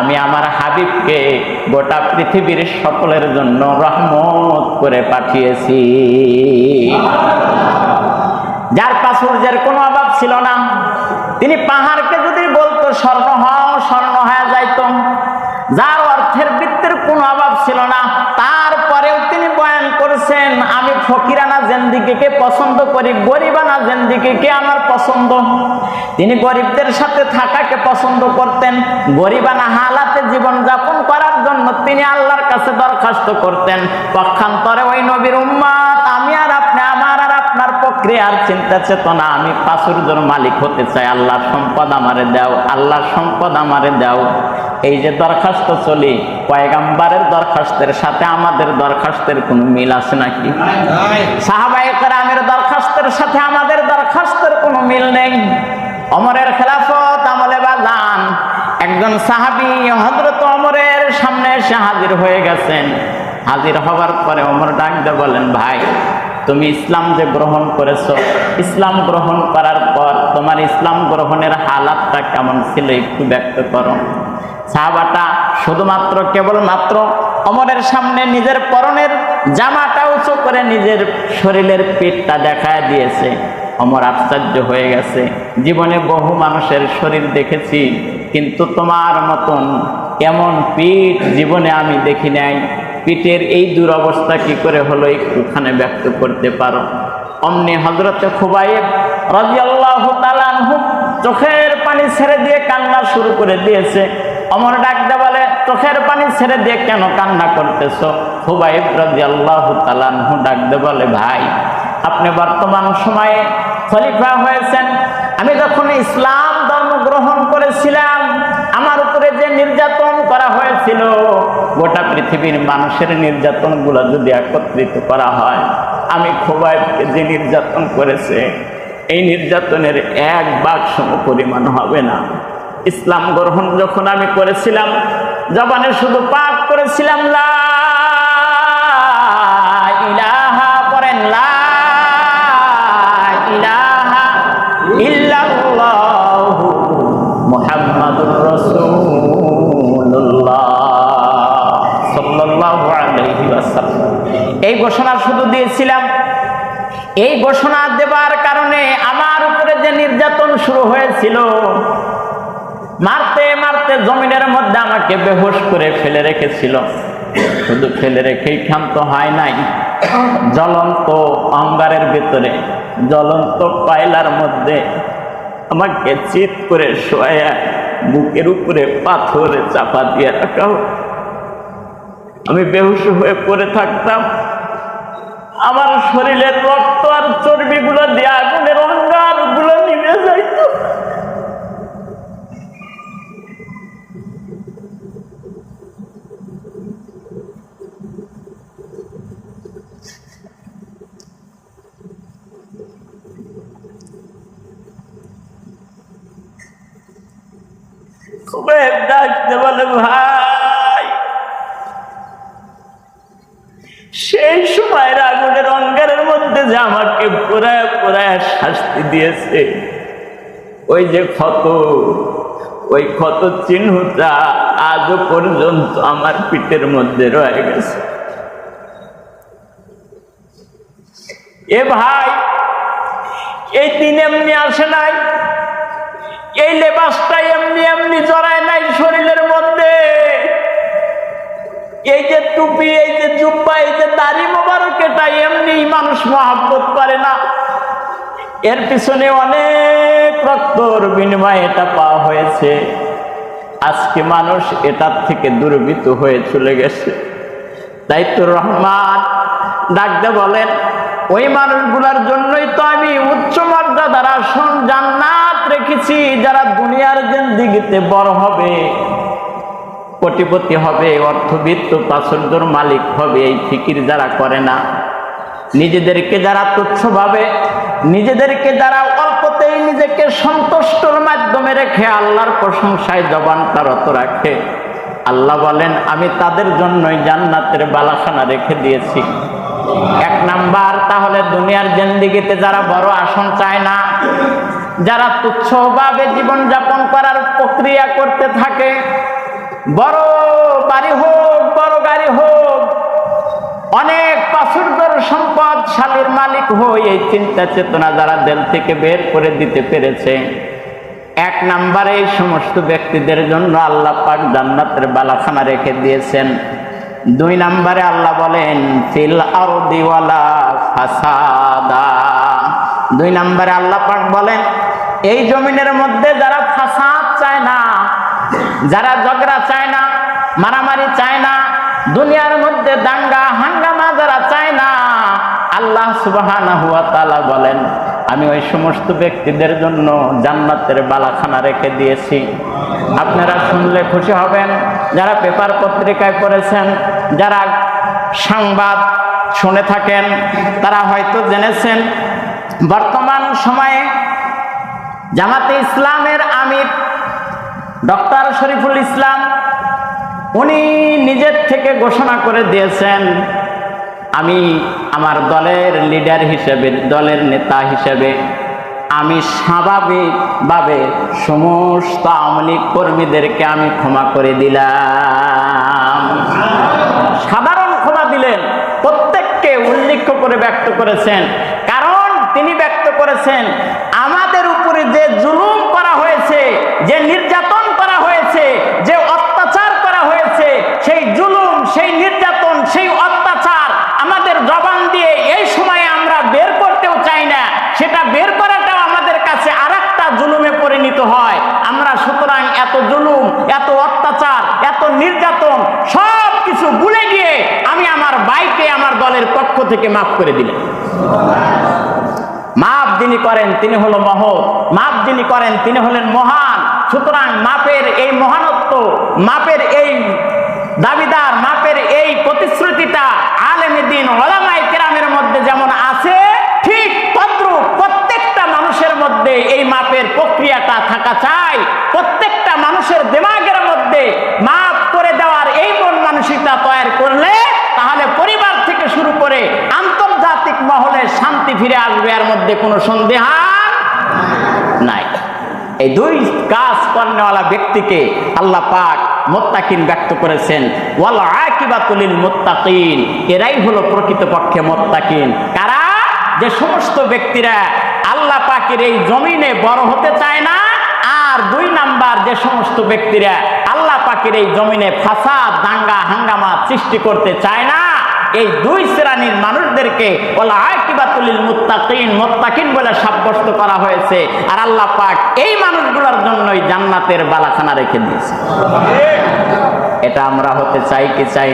আমি আমার হাবিবকে গোটা পৃথিবীর সকলের জন্য রহমত করে পাঠিয়েছি। যার প্রাচুর্যের কোনো অভাব ছিল না। তিনি পাহাড়কে যদি বলতো, স্বর্ণ হও, স্বর্ণ হয়ে যাইত। যার অর্থের বৃত্তের কোনো অভাব ছিল না তারপরেও তিনি বয়ান করেছেন আমি ফকিরানা জেন্দিকে পছন্দ করি গরিবানা জেন্দিকে আমার পছন্দ? তিনি গরিবদের সাথে থাকাকে পছন্দ করতেন গরিবানা হালাতে জীবন যাপন করার জন্য তিনি আল্লাহর কাছে দরখাস্ত করতেন। পক্ষান্তরে ওই নবীর উম্মাদ আমি আর আপনি, আমার আর আপনার প্রক্রিয়ার চিন্তা চেতনা, আমি পাশুর্যর মালিক হতে চাই। আল্লাহ সম্পদ আমারে দাও আল্লাহ সম্পদ আমারে দাও। এই যে দরখাস্ত চলি পয়গাম্বারের দরখাস্তের সাথে আমাদের দরখাস্তের কোনো মিল আছে নাকি? সাহাবাই আমের দরখাস্তের সাথে আমাদের দরখাস্তের কোনো মিল নেই। অমরের খেলাফত আমলে বাজান একজন সাহাবি হজরত অমরের সামনে এসে হাজির হয়ে গেছেন। হাজির হবার পরে অমর ডাক দিয়ে বলেন ভাই তুমি ইসলাম যে গ্রহণ করেছ ইসলাম গ্রহণ করার পর তোমার ইসলাম গ্রহণের হালাতটা কেমন ছিল একটু ব্যক্ত করো। সাহাবাটা শুধুমাত্র কেবলমাত্র অমরের সামনে নিজের পরনের জামাটা উঁচু করে নিজের শরীরের পেটটা দেখায় দিয়েছে। অমর আশ্চর্য হয়ে গেছে। জীবনে বহু মানুষের শরীর দেখেছি, কিন্তু তোমার মতন এমন পিঠ জীবনে আমি দেখি নাই। পিঠের এই দুরবস্থা কি করে হলো একটুখানে ব্যক্ত করতে পারো? অমনি হজরতে খুবাইব রাজিয়াল্লাহু তাআলাহু চোখের পানি ছেড়ে দিয়ে কান্না শুরু করে দিয়েছে। অমর ডাকতে বলে চোখের পানি ছেড়ে দিয়ে কেন কান্না করতেছ? করতেছো খুবাইব রাজিয়াল্লাহু তাআলাহু ডাকতে বলে, ভাই, আপনি বর্তমান সময়ে খলিফা হয়েছেন। আমি যখন ইসলাম ধর্ম গ্রহণ করেছিলাম, আমার উপরে যে নির্যাতন করা হয়েছিল, গোটা পৃথিবীর মানুষের নির্যাতনগুলো যদি একত্রিত করা হয়, আমি খোবাইবকে যে নির্যাতন করেছে এই নির্যাতনের এক বাক সম পরিমাণ হবে না। ইসলাম গ্রহণ যখন আমি করেছিলাম, জবানে শুধু পাপ করেছিলাম, লা ইলাহা পড়েন, লা ইলাহা এই ঘোষণা শুধু দিয়েছিলাম। এই ঘোষণা দেবার কারণে আমার উপরে যে নির্যাতন শুরু হয়েছিল, মারতে মারতে জমিনের মধ্যে আমাকে বেহোশ করে ফেলে রেখেছিল। শুধু ফেলে রেখেই ক্ষান্ত হয় নাই। জ্বলন্ত অঙ্গারের ভিতরে, জ্বলন্ত পায়লার মধ্যে আমাকে চিত করে শোয়া বুকের উপরে পাথরে চাপা দিয়ে রাখা আমি বেহুশ হয়ে পড়ে থাকতাম। আমার শরীরের রক্ত আর চর্বিগুলো দিয়ে আগুনের অঙ্গারগুলো নিভে যাইত। খুবই ডাকতে বলে, ভাই পোড়ায় পোড়ায় শাস্তি দিয়েছে। ওই যে ক্ষত, ওই ক্ষত চিহ্নটা আজও পর্যন্ত আমার পিঠের মধ্যে রয়ে গেছে। এ ভাই, এই দিন এমনি আসে নাই, এই লেবাসটা এমনি এমনি জড়ায় নাই শরীরের মধ্যে। এই যে টুপি, এই যে জুব্বা, এই যে দাড়ি মোবারক, এটা এমনি মানুষ মহাব্বত করে না। এর পিছনে অনেক রক্তর বিনিময়ে এটা পাওয়া হয়েছে। আজকে মানুষ এটার থেকে দুর্বৃত হয়ে চলে গেছে। দায়িত্বর রহমান ডাকতে বলেন, ওই মানুষগুলার জন্যই তো আমি উচ্চ মর্যাদার আসন জান্নাত রেখেছি, যারা দুনিয়ার জিন্দিগিতে বড় হবে। কোটিপতি হবে, অর্থবিত্ত প্রাচুর্যর মালিক হবে, এই ফিকির যারা করে না। নিজেদেরকে যারা তুচ্ছভাবে নিজেদেরকে যারা অল্পতেই নিজেকে সন্তুষ্টর মাধ্যমে রেখে আল্লাহর প্রশংসায় জবানটা রত রাখে। আল্লাহ বলেন, আমি তাদের জন্যই জান্নাতের বালাখানা রেখে দিয়েছি। এক নাম্বার, তাহলে দুনিয়ার জেন্দিগিতে যারা বড় আসন চায় না, যারা তুচ্ছভাবে জীবনযাপন করার প্রক্রিয়া করতে থাকে বড় বাড়ি হোক, বড় গাড়ি হোক, অনেক পাশুর্দর সম্পদ শালীর মালিক হয়ে এই চিন্তা চেতনা যারা দেল থেকে বের করে দিতে পেরেছে। এক নম্বরে এই সমস্ত ব্যক্তিদের জন্য আল্লাহ পাক জান্নাতের বালাখানা রেখে দিয়েছেন। দুই নাম্বারে আল্লাহ বলেন, ফিল আরদিওয়ালা ফাসাদা। দুই নাম্বারে আল্লাহ পাক বলেন, এই জমিনের মধ্যে যারা ফাসাদ চায় না যারা ঝগড়া চায় না, মারামারি চায় না, দুনিয়ার মধ্যে দাঙ্গা, হাঙ্গামা যারা চায় না, আল্লাহ তাআলা বলেন, আমি ওই সমস্ত ব্যক্তিদের জন্য জান্নাতের বালাখানা রেখে দিয়েছি। আপনারা শুনলে খুশি হবেন, যারা পেপার পত্রিকায় পড়েছেন, যারা সংবাদ শুনে থাকেন, তারা হয়তো জেনেছেন, বর্তমান সময়ে জামাতে ইসলামের আমির ডক্টর শরীফুল ইসলাম, উনি নিজের থেকে ঘোষণা করে দিয়েছেন, আমি আমার দলের লিডার হিসেবে, দলের নেতা হিসেবে, আমি স্বাভাবিকভাবে সমস্ত আওয়ামী লীগ কর্মীদেরকে আমি ক্ষমা করে দিলাম। সাধারণ ক্ষমা দিলেন, প্রত্যেককে উল্লেখ করে ব্যক্ত করেছেন, কারণ তিনি ব্যক্ত করেছেন, আমাদের উপরে যে জুলুম করা হয়েছে, যে নির্যাতন করা হয়েছে যে অত্যাচার করা হয়েছে সেই জুলুম সেই নির্যাতন, সেই অত্যাচার আমাদের জবান দিয়ে এই সময়ে আমরা বের করতেও চাই না। সেটা বের করাটাও আমাদের কাছে আর জুলুমে পরিণত হয়। আমরা সুতরাং এত জুলুম, এত অত্যাচার, এত নির্যাতন সব কিছু ভুলে গিয়ে আমি আমার বাইকে আমার দলের পক্ষ থেকে মাফ করে দিলাম। মাপ যিনি করেন তিনি হলো মহৎ। মাপ যিনি করেন তিনি হলেন মহান। সুতরাং মাপের এই মহানত্ব, মাপের এই দাবিদার, মাপের এই প্রতিশ্রুতিটা আলেমে দিন ওলামাই কেরামের মধ্যে যেমন আছে ঠিক তদ্রুপ প্রত্যেকটা মানুষের মধ্যে এই মাপের প্রক্রিয়াটা থাকা চাই প্রত্যেকটা মানুষের দিমাগের মধ্যে মাপ করে দেওয়ার এই মন মানসিকতা তৈরি করলে তাহলে পরিবার থেকে শুরু করে আন্তর্জাতিক মহলে শান্তি ফিরে আসবে, এর মধ্যে কোনো সন্দেহ নাই। এই দুই কাজ করেওয়ালা ব্যক্তিকে আল্লাহ পাক মোত্তাকিন ব্যক্ত করেছেন, ওয়াল আকিবাতুলিল মোত্তাকিন, এরাই হলো প্রকৃতপক্ষে মোত্তাকিন। কারা? যে সমস্ত ব্যক্তিরা আল্লাহ পাকের এই জমিনে বড় হতে চায় না, আর দুই নাম্বার যে সমস্ত ব্যক্তিরা পাকের এই জমিনে ফাসাদ, দাঙ্গা, হাঙ্গামা সৃষ্টি করতে চায় না। এই দুই শ্রেণির মানুষদেরকে সাব্যস্ত করা হয়েছে। আর আল্লাহ পাক এই মানুষগুলোর জন্যই জান্নাতের বালাখানা রেখে দিয়েছে। এটা আমরা হতে চাই কি চাই